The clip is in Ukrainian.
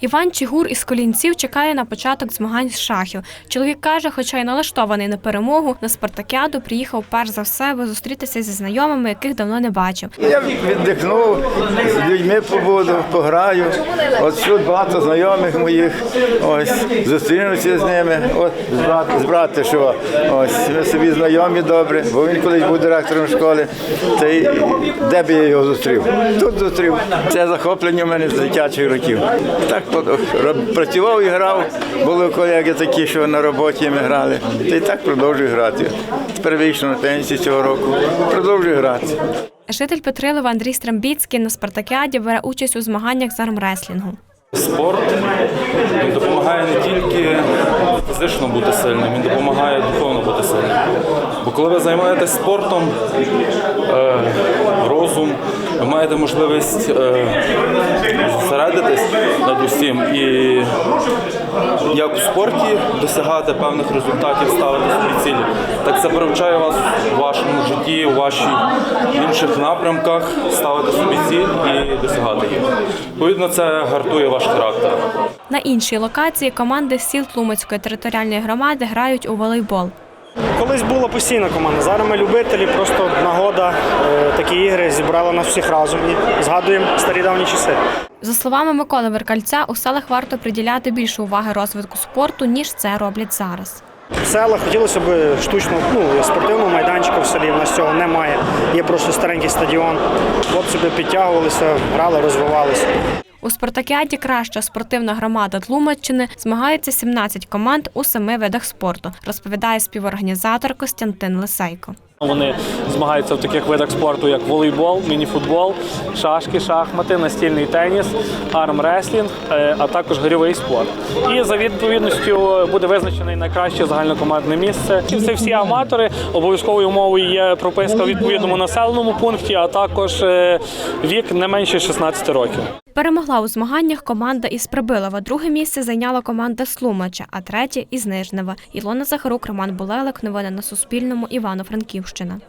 Іван Чигур із Колінців чекає на початок змагань з шахів. Чоловік каже, хоча й налаштований на перемогу, на спартакіаду приїхав перш за все, аби зустрітися зі знайомими, яких давно не бачив. Я віддихну, з людьми побуду, пограю. От тут багато знайомих моїх. Ось зустрінуся з ними. От з брат, з братишева. Ось ми собі знайомі добре, бо він колись був директором школи. Та й де б я його зустрів? Тут зустрів. Це захоплення в мене з дитячих років. Так працював і грав. Були колеги такі, що на роботі ми грали. Та й так продовжую грати. Тепер вийшов на пенсію цього року. Продовжую грати. Житель Петрилова Андрій Страмбіцький на спартакіаді бере участь у змаганнях з армреслінгу. Спорт він допомагає не тільки фізично бути сильним, він допомагає духовно бути сильним. Бо коли ви займаєтесь спортом, е, розум, ви маєте можливість е, зосередитись над усім і як у спорті досягати певних результатів, ставити собі цілі, так це привчає вас у вашому житті, у ваших інших напрямках ставити собі ціль і досягати їх. Відповідно, це гартує ваш характер. На іншій локації команди сіл Тлумацької територіальної громади грають у волейбол. Колись була постійна команда. Зараз ми любителі, просто нагода, е, такі ігри зібрали нас всіх разом і згадуємо старі давні часи. За словами Миколи Веркальця, у селах варто приділяти більше уваги розвитку спорту, ніж це роблять зараз. В селах хотілося б штучно ну, спортивного майданчика в селі. У нас цього немає. Є просто старенький стадіон. Хлопці би підтягувалися, грали, розвивалися. У спартакіаді краща спортивна громада Тлумаччини змагається 17 команд у семи видах спорту, розповідає співорганізатор Костянтин Лисейко. Вони змагаються в таких видах спорту, як волейбол, мініфутбол, шашки, шахмати, настільний теніс, армреслінг, е, а також гирьовий спорт. І за відповідністю буде визначене найкраще загальнокомандне місце. Це всі аматори. Обов'язковою умовою є прописка в відповідному населеному пункті, а також е, вік не менше 16 років. Перемогла у змаганнях команда із Прибилова. Друге місце зайняла команда Слумача, а третє із Нижнева. Ілона Захарук, Роман Булелик. Новини на Суспільному. Івано-Франківщина.